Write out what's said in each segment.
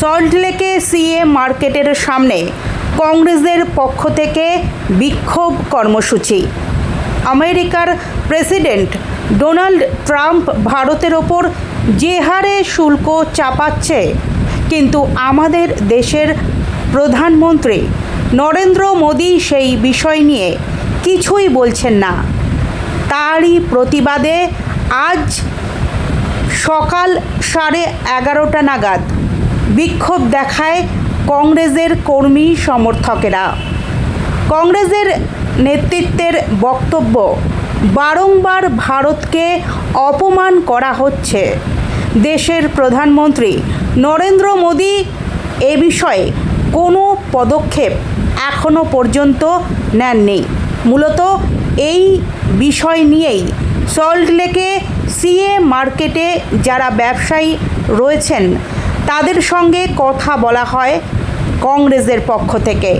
সল্টলেকে CA মার্কেটের সামনে কংগ্রেসের পক্ষ থেকে বিক্ষোভ কর্মসূচি। আমেরিকার প্রেসিডেন্ট ডোনাল্ড ট্রাম্প ভারতের ওপর যে হারে শুল্ক চাপাচ্ছে, কিন্তু আমাদের দেশের প্রধানমন্ত্রী নরেন্দ্র মোদী সেই বিষয় নিয়ে কিছুই বলছেন না। তারই প্রতিবাদে আজ সকাল সাড়ে এগারোটা নাগাদ বিক্ষোভ দেখায় কংগ্রেসের কর্মী সমর্থকেরা। কংগ্রেসের নেতৃত্বের বক্তব্য, বারংবার ভারতকে অপমান করা হচ্ছে। দেশের প্রধানমন্ত্রী নরেন্দ্র মোদী এ বিষয়ে কোনো পদক্ষেপ এখনও পর্যন্ত নেননি। মূলত এই বিষয় নিয়েই সল্টলেকে সিএ মার্কেটে যারা ব্যবসায়ী রয়েছেন তাদের সঙ্গে কথা বলা হয় কংগ্রেসের পক্ষ থেকে।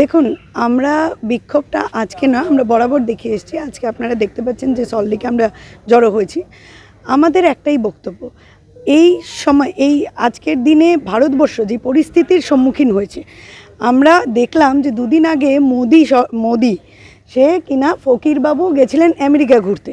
দেখুন, আমরা বিক্ষোভটা আজকে না, আমরা বরাবর দেখে এসেছি। আজকে আপনারা দেখতে পাচ্ছেন যে সল্টলেকে আমরা জড়ো হয়েছি। আমাদের একটাই বক্তব্য, এই সময়, এই আজকের দিনে ভারতবর্ষ যে পরিস্থিতির সম্মুখীন হয়েছে, আমরা দেখলাম যে দুদিন আগে মোদি মোদি, সে কিনা ফকিরবাবু গেছিলেন আমেরিকা ঘুরতে।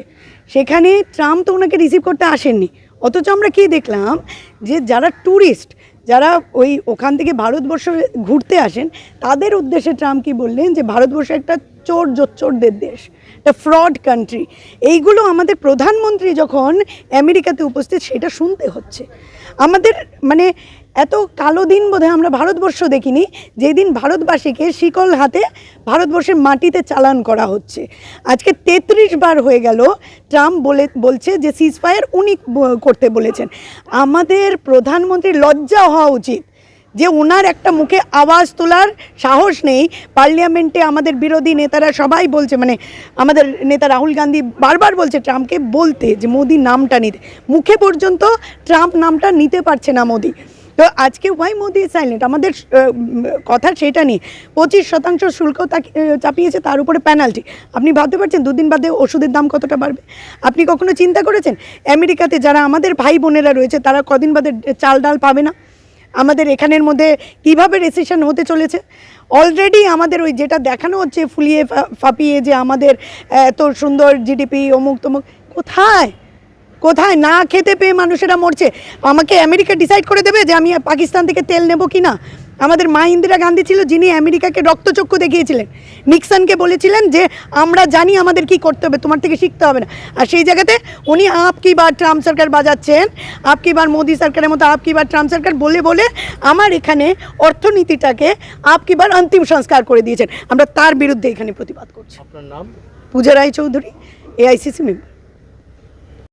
সেখানে ট্রাম্প তো ওনাকে রিসিভ করতে আসেননি। অথচ আমরা কি দেখলাম যে যারা ট্যুরিস্ট যারা ওই ওখান থেকে ভারতবর্ষ ঘুরতে আসেন, তাদের উদ্দেশ্যে ট্রাম্প কি বললেন যে, ভারতবর্ষ একটা চোর জোচ্চোরদের দেশ, একটা ফ্রড কান্ট্রি এইগুলো আমাদের প্রধানমন্ত্রী যখন আমেরিকাতে উপস্থিত, সেটা শুনতে হচ্ছে। আমাদের মানে এত কালো দিন বোধহয় আমরা ভারতবর্ষ দেখিনি, যেদিন ভারতবাসীকে শিকল হাতে ভারতবর্ষের মাটিতে চালান করা হচ্ছে। আজকে তেত্রিশ বার হয়ে গেল, ট্রাম্প বলে, বলছে যে সিজ ফায়ার উনি করতে বলেছেন। আমাদের প্রধানমন্ত্রীর লজ্জা হওয়া উচিত। যে ওনার একটা মুখে আওয়াজ তোলার সাহস নেই, পার্লিয়ামেন্টে আমাদের বিরোধী নেতারা সবাই বলছে মানে আমাদের নেতা রাহুল গান্ধী বারবার বলছে ট্রাম্পকে বলতে যে মোদি নামটা নিতে। মুখে পর্যন্ত ট্রাম্প নামটা নিতে পারছে না মোদি। তো আজকে ওয়াই মোদি সাইলেন্ট আমাদের কথা সেটা নিয়ে। পঁচিশ শতাংশ শুল্ক চাপিয়েছে, তার উপরে পেনাল্টি আপনি ভাবতে পারছেন, দুদিন বাদে ওষুধের দাম কতটা বাড়বে? আপনি কখনো চিন্তা করেছেন? আমেরিকাতে যারা আমাদের ভাই বোনেরা রয়েছে, তারা কদিন বাদে চাল ডাল পাবে না? আমাদের এখানের মধ্যে কীভাবে রেসিশন হতে চলেছে? অলরেডি আমাদের ওই যেটা দেখানো হচ্ছে ফুলিয়ে ফাঁপিয়ে যে আমাদের, এত সুন্দর জিডিপি অমুক তমুক, কোথায়? কোথায়? না খেতে পেয়ে মানুষেরা মরছে। আমাকে আমেরিকা ডিসাইড করে দেবে যে আমি পাকিস্তান থেকে তেল নেব কি না আমাদের মা ইন্দিরা গান্ধী ছিল যিনি আমেরিকাকে রক্তচক্ষু দেখিয়েছিলেন। নিক্সনকে বলেছিলেন যে আমরা জানি আমাদের কি করতে হবে তোমার থেকে শিখতে হবে না। আর সেই জায়গাতে উনি আপ কি বার ট্রাম্প সরকার বাজাচ্ছেন? আপ কি বার মোদি সরকারের মতো আপ কি বার ট্রাম্প সরকার? বলে বলে আমার এখানে অর্থনীতিটাকে আপ কি বার অন্তিম সংস্কার করে দিয়েছেন। আমরা তার বিরুদ্ধে এখানে প্রতিবাদ করছি। আপনার নাম? Puja Roy Chowdhury AICC member